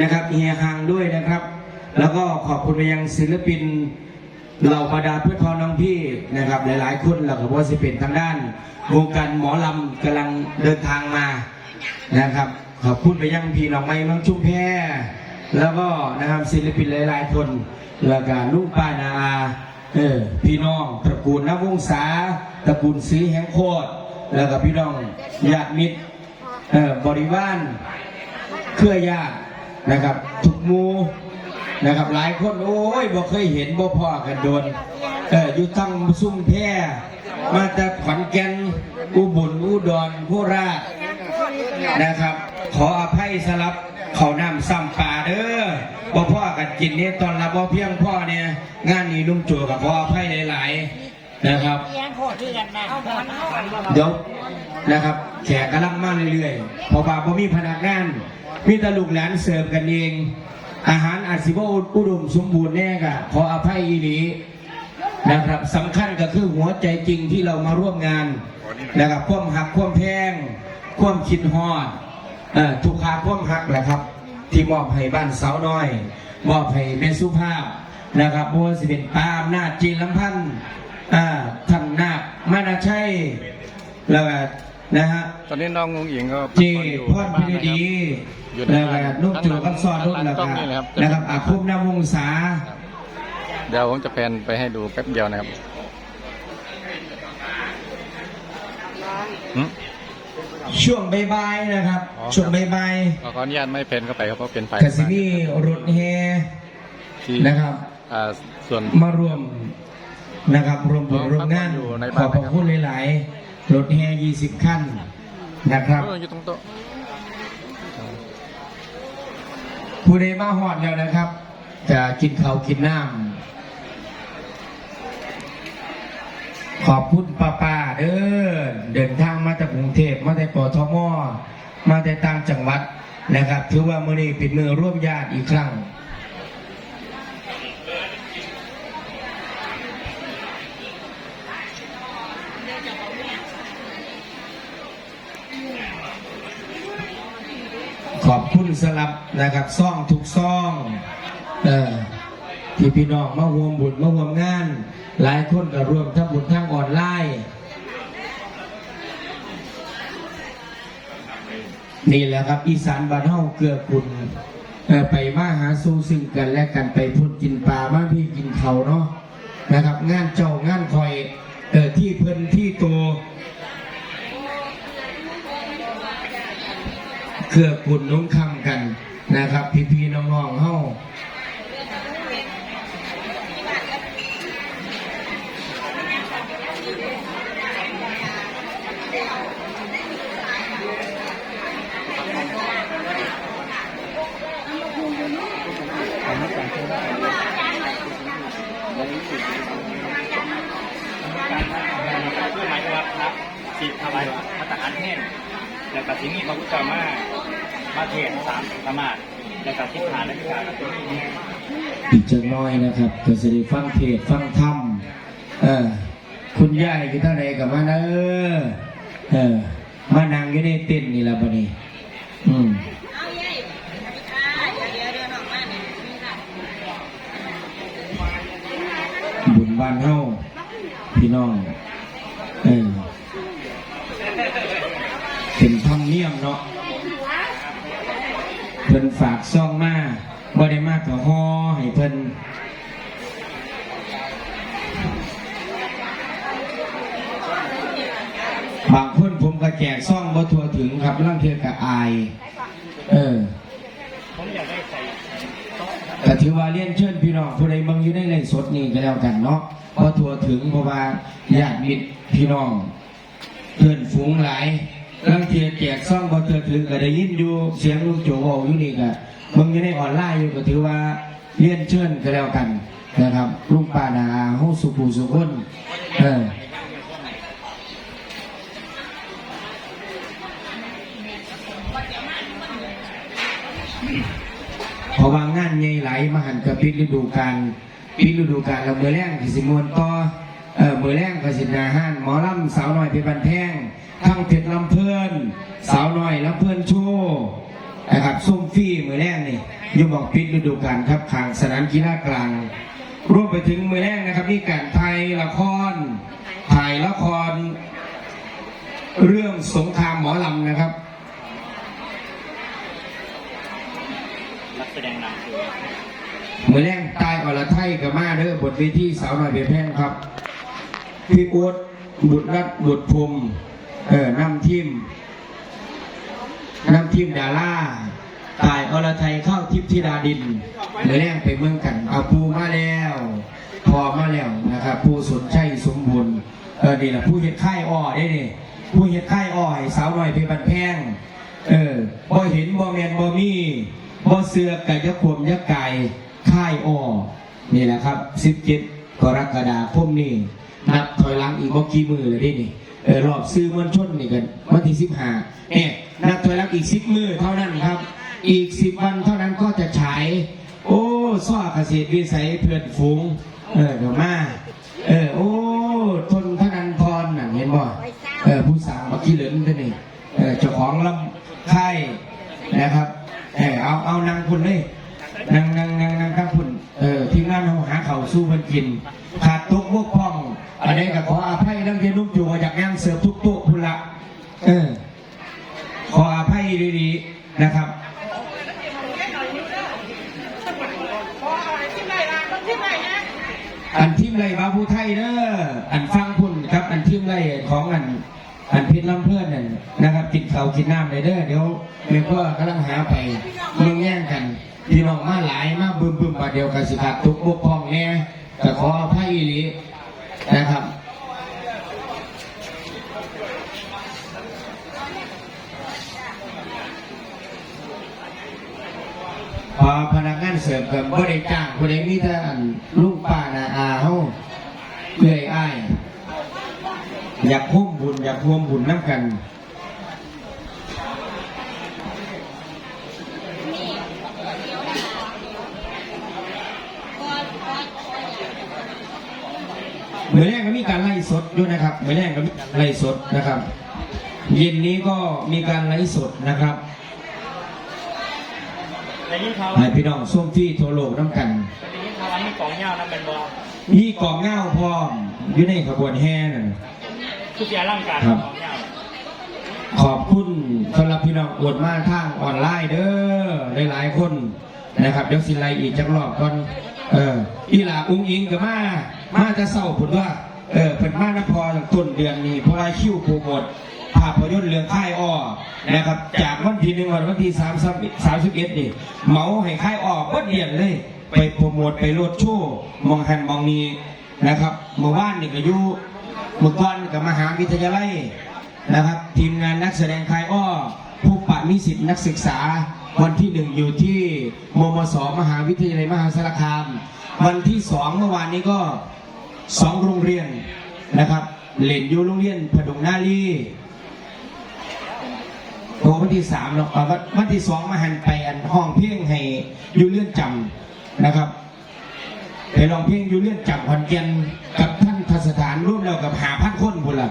นะครับเฮียฮังด้วยนะครับ แล้วก็ขอบคุณไปยังศิลปินเหล่าบรรดาเพื่อนพ้องน้องพี่นะครับ หลายๆคนแล้วก็ว่าสิเป็นทางด้านวงการหมอลำกำลังเดินทางมานะครับ ขอบคุณไปยังพี่น้องไม้เมืองชุมแพแล้วก็นะครับศิลปินหลาย ๆ คนแล้วก็ลูกป้านาอาเออพี่น้องตระกูลนวงศาตระกูลสีแห่งโคตรแล้วก็พี่น้องญาติมิตรเออบริวารเครือญาติ นะครับทุกมูนะครับหลายคนโอ้ยบ่เคยเห็นบ่พ่อกันโดนเอออยู่ทั้งซุ่มแพร่มาจากขอนแก่นอุบลอุดรโคราชนะครับ ขออภัยสลับเขานำซ้ำป่าเด้อบ่พ่อกันกินนี่ตอนรับบ่เพียงพ่อเนี่ยงานนี้นุ่มจัวกับขออภัยหลายๆนะครับย้อนเอาเดี๋ยวนะครับ แขกกำลังมาเรื่อยๆเพอว่าบ่มีพนักงาน มีแตลูกหลานเสิร์ฟกันเอง อาหารอาจสิบ่อุดมสมบูรณ์แน่กะขออภัยอีหลีนะครับสำคัญก็คือหัวใจจริงที่เรามาร่วมงานนะครับความหักความแพงความคิดฮอดเอ่อทุกขาความหักแหละครับ ที่มอบให้บ้านสาวน้อย มอบให้เป็นสุภาพนะครับเพราะว่าสิเป็นปาอำนาจจีนลำพันธ์อ่าท่านนาคมานาชัยแล้วก็นะฮะตอนนี้น้องงงหญิงก็จีอยู่พ่อนพิรดี อยู่ในแล้วก็บ้านนุ่มจูกับซอนนุ่มข้างหแล้วกล้ก็องนี่แหละครับนะครับอาคมนาวงศาเดี๋ยวผมจะแพนไปให้ดูแป๊บเดียวนะครับหึช่วงบ่ายๆนะครับอ๋อช่วงบ่ายขออนุญาตไม่แพนเข้าไปครับเพราะเป็นไฟๆกสิมีรถแฮที่นะครับอ่าส่วนมารวมนะครับ รวมบุญอ๋อรวมงานอยู่ในขบ้านอบพระคุณหลาย ๆ รถแฮ20ขั้นนะครับเอออยู่ตรงโต๊ะ ผู้ใดมาหอดแล้วนะครับจะกินข้าวกินน้ำขอบคุณป้าป้าเด้อเดินทางมาจากกรุงเทพมาจากปทมมาจากต่างจังหวัดนะครับ ถือว่ามือนี้เป็นมือร่วมญาติอีกครั้ง ขอบคุณสลับนะครับซ่องทุกซ่องเออที่พี่น้องมาร่วมบุญมาร่วมงาน หลายคนก็ร่วมทั้งบุญทั้งออนไลน์นี่แหละครับ อีสานบ้านเฮาเกือกุลเอ่อไปมาหาสู่ซึ่งกันและกันไปพุ่นกินปลามานพี่กินเขาเนาะนะครับ งานเจ้างานคอยออที่เพิ่นที่โต เกือกุลนุ่งคำกันนะครับ พี่ๆน้องๆเฮาเพื่อหมายว่าพระสิถวายมาตรฐานแห้งแล้วก็ที่นี่พระพุทธเจ้ามา มาเทศสามธรรมาสแล้วก็ทิฏฐานและทิฏฐานและตัวนี้อีกจักหน้อยนะครับก็จะได้ฟังเทศฟังธรรมเออคุณยายอยู่ท่าไหร่กับมาเนอเออมานั่งอยู่ในเต็นนี่ละบัดนี้ อืมเอาเย้อ่าเดี๋ยวเดี๋ยวเดี๋ยวน้องมาเนี่ยนี่ค่ะบุญบ้านเฮาพี่น้อง เออเป็นธรรมเนียมเนาะเพิ่น ฝากซ่องมาบ่ได้มากกับฮอให้เพิ่นบางคนผมก็แจกซ่องบ่ทั่วถึงครับร่างเทือกับอาย เออผมอยากได้ใส่แต่ถือว่าเลี้ยนเชิญพี่น้องผู้ใดบิ่งอยู่ในไลฟ์สดนี่ก็แล้วกันเนาะเพราะทัวถึงเพราะว่าญาติมิตรพี่น้องเพื่อนฝูงหลาย บางเทีแจกซ่องบ่เทื่อถึงก็ได้ยินอยู่เสียงลูกโจวอยู่นี่ก็เบิ่งอยู่ในออนไลน์อยู่ก็ถือว่าเลี้ยนเชิญก็แล้วกันนะครับลุงป้านาอาเฮสุภูสุคนเออเพราะว่างานใหญ่หลายมหันต์กับปิดฤดูกาลปิดฤดูกาลแล้วมื้อแรงที่สิมวนต่อ มือแรงกสินาห้านหมอลำสาวน้อยเพชรบันแพงทั้งเพชรลำเพื่อนสาวน้อยลำเพื่อนโชว์นะครับส้มฟี่มือแรกนี่อยุบอกปิดฤดูกาลครับทางสนามกีฬากลางรวมไปถึงมือแรกนะครับนี่การไทยละครถ่ายละคร เรื่องสงครามหมอลำนะครับนักแสดงนำมือแรงตายอรไทยกับมาเด้อบทเวทีสาวหน่อยเบียแพงครับ พี่อ๊ตบุตรรัตบุตรพรมเออนำทีมนำทีมดาราตายอรไทยเข้าทิพธิดาดินมือแรงไปเมืองกันเอาปูมาแล้ว พอมาแล้วนะครับผู้สนใจสมบูรณ์เออนี่แหละผู้เห็ดค่ายอ้อได้นี่ผู้เห็ดค่อ้อให้สาวหน่อยเพชรบันแพงเออบ่เห็นบ่แมนบ่มีบ่เสือกกะยะขวมยะไก่ค่ายอ้อนี่แหละครับ17กรกฎาคมนี้ นับถอยหลังอีกบ่กี่มือเลยเดินี่เออรอบซื้อมวลชนนี่กันวันที่15เอ๊ะนับถอยหลังอีก10มือเท่านั้นครับ อีก10วันเท่านั้นก็จะฉายโอ้ซ้อเกษตรวิสัยเพื่อนฝูงเออเดี๋ยวมาเออโอ้ทนธนันพรน่ะเห็นบ่เออผู้สั่งมาขี้เหลินตัวนี้เออเจ้าของลำค่ายนะครับเออเอาเอานางคุณเลยนางนางนางนางครับคุณเออทีมงานเราหาเขาวสู้มันกิน ขาดตุกบกพร่องอั นนี้ก็ขออภัยนักเรียนนุ่มจูมาจากงานเสิร์ฟทุกโต๊ะพุ่นละเออขออภัยดีๆนะครับอันทีมไรบาผู้ไทยเด้ออันฟังพุ่นครับ อันทีมไรของอัน อันเพชรลำเพื่อนนั่นนะครับกินข้าวกินน้ำเลยเด้อเดี๋ยวเมียพ่อกำลังหาไปเมืองแย่งกันพี่น้องมาหลายมาบึมบึมมาเดียวกันสิขาดทุกบกพร่องแน่แต่ขออภัยอีหลี นะครับ พอพนักงานเสิร์ฟกับบริจ้างคนใดมีแต่อันลุงป้านาอาเฮาเอื่อยอ้ายอยากร่วมบุญ อยากร่วมบุญน้ำกันเมื่อแรกก็มีการไล่สดด้วยนะครับเมื่อแรกก็มีการไล่สดนะครับ เย็นนี้ก็มีการไล่สดนะครับในยิ่งเขาให้พี่น้องส้มที่โทรโลกน้ำกันในยิ่งเขาวันนี้กองยาวนะเป็นบอลมีกองเง่าพร้อมอยู่ในขบวนแห่นั่นคือเสียร่างกายครับกองยาวขอบคุณสำหรับพี่น้องอวดมาทางออนไลน์เด้อหลายๆคนนะครับเดี๋ยวสิไลอีกจักรอบก่อน เอออีหลาอุ้งอิงกับมา มาจะเศร้าผลว่าเออเพิ่นมานพอต้นเดือนนี้เพราะว่าคิวโปรโมทภาพยนตร์เรื่องค่ายอ้อนะครับ จากวันที่หนึ่งวันวันที่สามสามสิบเอ็ดนี่เมาให้ค่ายอ้อก็เดียนเลย ไปโปรโมทไปโลดโชว์มองหันมองนี้นะครับเมื่อวานนี่ก็อยู่เมื่อก่อนกับมหาวิทยาลัยนะครับ ทีมงานนักแสดงคายอ้อผู้ปะนิสิตนักศึกษา วันที่หนึ่งอยู่ที่มมสมหาวิทยาลัยมหาสารคาม วันที่สองเมื่อวานนี้ก็สองโรงเรียนนะครับเล่นอยู่โรงเรียนพดุงนาลีโอ้วันที่สามเนาะวันวันที่สองมาหันไปอันห้องเพียงให้อยู่เลื่อนจำนะครับไปลองเพลงอยู่เลื่อนจำขอนแก่นกับท่านทสถานร่วมแล้วกับหาพันคนบุญละ